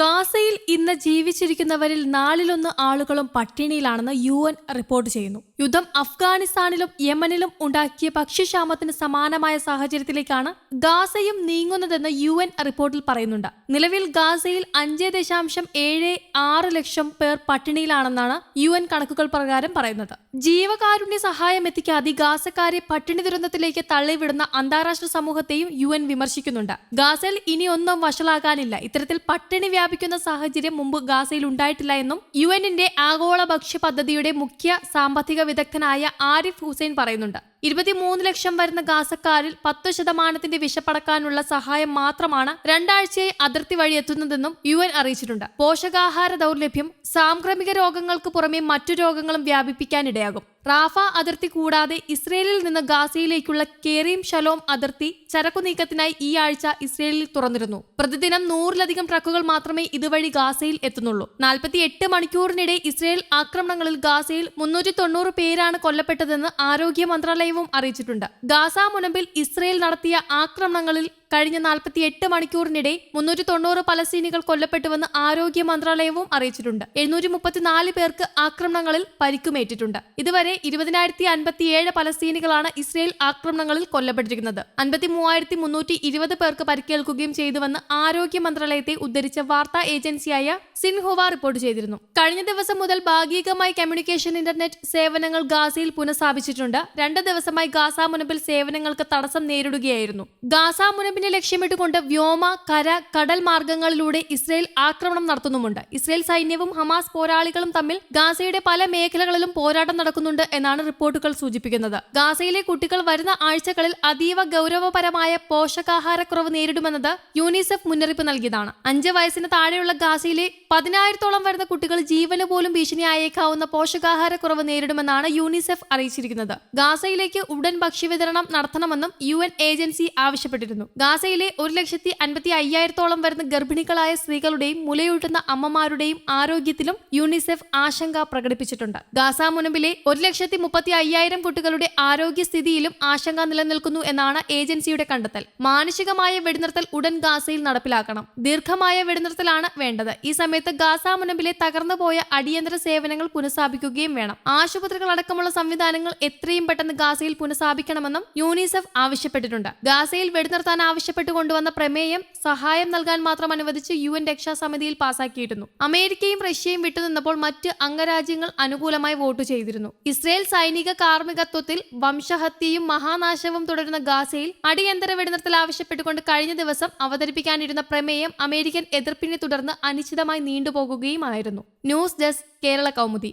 ഗാസയിൽ ഇന്ന് ജീവിച്ചിരിക്കുന്നവരിൽ നാലിലൊന്ന് ആളുകളും പട്ടിണിയിലാണെന്ന് യു എൻ റിപ്പോർട്ട് ചെയ്യുന്നു. യുദ്ധം അഫ്ഗാനിസ്ഥാനിലും യമനിലും ഉണ്ടാക്കിയ ഭക്ഷ്യക്ഷാമത്തിന് സമാനമായ സാഹചര്യത്തിലേക്കാണ് ഗാസയും നീങ്ങുന്നതെന്ന് യു എൻ റിപ്പോർട്ടിൽ പറയുന്നുണ്ട്. നിലവിൽ ഗാസയിൽ അഞ്ച് ദശാംശം ഏഴ് ആറ് ലക്ഷം പേർ പട്ടിണിയിലാണെന്നാണ് യു എൻ കണക്കുകൾ പ്രകാരം പറയുന്നത്. ജീവകാരുണ്യ സഹായം എത്തിക്കാതെ ഗാസക്കാരെ പട്ടിണി ദുരന്തത്തിലേക്ക് തള്ളിവിടുന്ന അന്താരാഷ്ട്ര സമൂഹത്തെയും യു എൻ വിമർശിക്കുന്നുണ്ട്. ഗാസയിൽ ഇനിയൊന്നും വഷളാകാനില്ല. ഇത്തരത്തിൽ പട്ടിണി വ്യാപിക്കുന്ന സാഹചര്യം മുമ്പ് ഗാസയിൽ ഉണ്ടായിട്ടില്ല എന്നും യു എന്നിന്റെ ആഗോള ഭക്ഷ്യ പദ്ധതിയുടെ മുഖ്യ സാമ്പത്തിക വിദഗ്ധനായ ആരിഫ് ഹുസൈൻ പറയുന്നുണ്ട്. ഇരുപത്തിമൂന്ന് ലക്ഷം വരുന്ന ഗാസക്കാരിൽ പത്ത് ശതമാനത്തിന്റെ വിശപ്പടക്കാനുള്ള സഹായം മാത്രമാണ് രണ്ടാഴ്ചയായി അതിർത്തി വഴി എത്തുന്നതെന്നും യു എൻ അറിയിച്ചിട്ടുണ്ട്. പോഷകാഹാര ദൗർലഭ്യം സാംക്രമിക രോഗങ്ങൾക്ക് പുറമെ മറ്റു രോഗങ്ങളും വ്യാപിപ്പിക്കാനിടയാകും. റാഫ അതിർത്തി കൂടാതെ ഇസ്രയേലിൽ നിന്ന് ഗാസയിലേക്കുള്ള കേറീം ഷലോം അതിർത്തി ചരക്കു നീക്കത്തിനായി ഈ ആഴ്ച ഇസ്രയേലിൽ തുറന്നിരുന്നു. പ്രതിദിനം നൂറിലധികം ട്രക്കുകൾ മാത്രമേ ഇതുവഴി ഗാസയിൽ എത്തുന്നുള്ളൂ. നാൽപ്പത്തി എട്ട് മണിക്കൂറിനിടെ ഇസ്രയേൽ ആക്രമണങ്ങളിൽ ഗാസയിൽ മുന്നൂറ്റി തൊണ്ണൂറ് പേരാണ് കൊല്ലപ്പെട്ടതെന്ന് ആരോഗ്യ മന്ത്രാലയവും അറിയിച്ചിട്ടുണ്ട്. ഗാസ മുനമ്പിൽ ഇസ്രയേൽ നടത്തിയ ആക്രമണങ്ങളിൽ കഴിഞ്ഞ നാൽപ്പത്തി എട്ട് മണിക്കൂറിനിടെ മുന്നൂറ്റി തൊണ്ണൂറ് പലസ്തീനികൾ കൊല്ലപ്പെട്ടുവെന്ന് ആരോഗ്യ മന്ത്രാലയവും അറിയിച്ചിട്ടുണ്ട്. എഴുന്നൂറ്റി മുപ്പത്തിനാല് പേർക്ക് ആക്രമണങ്ങളിൽ പരിക്കുമേറ്റിട്ടുണ്ട്. ഇതുവരെ ഇരുപതിനായിരത്തി അൻപത്തിയേഴ് പലസ്തീനികളാണ് ഇസ്രയേൽ ആക്രമണങ്ങളിൽ കൊല്ലപ്പെട്ടിരിക്കുന്നത്. അൻപത്തി മൂവായിരത്തി മുന്നൂറ്റി ഇരുപത് പേർക്ക് പരിക്കേൽക്കുകയും ചെയ്തുവെന്ന് ആരോഗ്യ മന്ത്രാലയത്തെ ഉദ്ധരിച്ച വാർത്താ ഏജൻസിയായ സിൻഹുവ റിപ്പോർട്ട് ചെയ്തിരുന്നു. കഴിഞ്ഞ ദിവസം മുതൽ ഭാഗികമായി കമ്മ്യൂണിക്കേഷൻ ഇന്റർനെറ്റ് സേവനങ്ങൾ ഗാസയിൽ പുനഃസ്ഥാപിച്ചിട്ടുണ്ട്. രണ്ട് ദിവസമായി ഗാസ മുനമ്പിൽ സേവനങ്ങൾക്ക് തടസ്സം നേരിടുകയായിരുന്നു. ഗാസ മുനമ്പിനെ ലക്ഷ്യമിട്ടുകൊണ്ട് വ്യോമ കര കടൽ മാർഗങ്ങളിലൂടെ ഇസ്രയേൽ ആക്രമണം നടത്തുന്നുമുണ്ട്. ഇസ്രയേൽ സൈന്യവും ഹമാസ് പോരാളികളും തമ്മിൽ ഗാസയുടെ പല മേഖലകളിലും പോരാട്ടം നടക്കുന്നുണ്ട് എന്നാണ് റിപ്പോർട്ടുകൾ സൂചിപ്പിക്കുന്നത്. ഗാസയിലെ കുട്ടികൾ വരുന്ന ആഴ്ചകളിൽ അതീവ ഗൗരവപരമായ പോഷകാഹാരക്കുറവ് നേരിടുമെന്നത് യൂണിസെഫ് മുന്നറിയിപ്പ് നൽകിയതാണ്. അഞ്ച് വയസ്സിന് താഴെയുള്ള ഗാസയിലെ പതിനായിരത്തോളം വരുന്ന കുട്ടികൾ ജീവന് പോലും ഭീഷണിയായേക്കാവുന്ന പോഷകാഹാരക്കുറവ് നേരിടുമെന്നാണ് യൂണിസെഫ് അറിയിച്ചിരിക്കുന്നത്. ഗാസയിലേക്ക് ഉടൻ ഭക്ഷ്യവിതരണം നടത്തണമെന്നും യു ഏജൻസി ആവശ്യപ്പെട്ടിരുന്നു. ഗാസയിലെ ഒരു ലക്ഷത്തി അൻപത്തി അയ്യായിരത്തോളം വരുന്ന ഗർഭിണികളായ സ്ത്രീകളുടെയും മുലയൂട്ടുന്ന അമ്മമാരുടെയും ആരോഗ്യത്തിലും യൂണിസെഫ് ആശങ്ക പ്രകടിപ്പിച്ചിട്ടുണ്ട്. ഗാസ മുനമ്പിലെ ഒരു ലക്ഷത്തി മുപ്പത്തി അയ്യായിരം കുട്ടികളുടെ ആരോഗ്യസ്ഥിതിയിലും ആശങ്ക നിലനിൽക്കുന്നു എന്നാണ് ഏജൻസിയുടെ കണ്ടെത്തൽ. മാനുഷികമായ വെടിനിർത്തൽ ഉടൻ ഗാസയിൽ നടപ്പിലാക്കണം. ദീർഘമായ വെടിനിർത്തലാണ് വേണ്ടത്. ഈ സമയത്ത് ഗാസ മുനമ്പിലെ തകർന്നുപോയ അടിയന്തര സേവനങ്ങൾ പുനഃസ്ഥാപിക്കുകയും വേണം. ആശുപത്രികൾ അടക്കമുള്ള സംവിധാനങ്ങൾ എത്രയും പെട്ടെന്ന് ഗാസയിൽ പുനഃസ്ഥാപിക്കണമെന്നും യൂണിസെഫ് ആവശ്യപ്പെട്ടിട്ടുണ്ട്. ഗാസയിൽ വെടിനിർത്താൻ ആവശ്യപ്പെട്ടു കൊണ്ടുവന്ന പ്രമേയം സഹായം നൽകാൻ മാത്രം അനുവദിച്ച് യു എൻ രക്ഷാസമിതിയിൽ പാസാക്കിയിരുന്നു. അമേരിക്കയും റഷ്യയും വിട്ടുനിന്നപ്പോൾ മറ്റ് അംഗരാജ്യങ്ങൾ അനുകൂലമായി വോട്ട് ചെയ്തിരുന്നു. ഇസ്രയേൽ സൈനിക കാർമ്മികത്വത്തിൽ വംശഹത്യയും മഹാനാശവും തുടരുന്ന ഗാസയിൽ അടിയന്തര വെടിനിർത്തൽ ആവശ്യപ്പെട്ടുകൊണ്ട് കഴിഞ്ഞ ദിവസം അവതരിപ്പിക്കാനിരുന്ന പ്രമേയം അമേരിക്കൻ എതിർപ്പിനെ തുടർന്ന് അനിശ്ചിതമായി നീണ്ടുപോകുകയുമായിരുന്നു. News desk Kerala Kaumudi.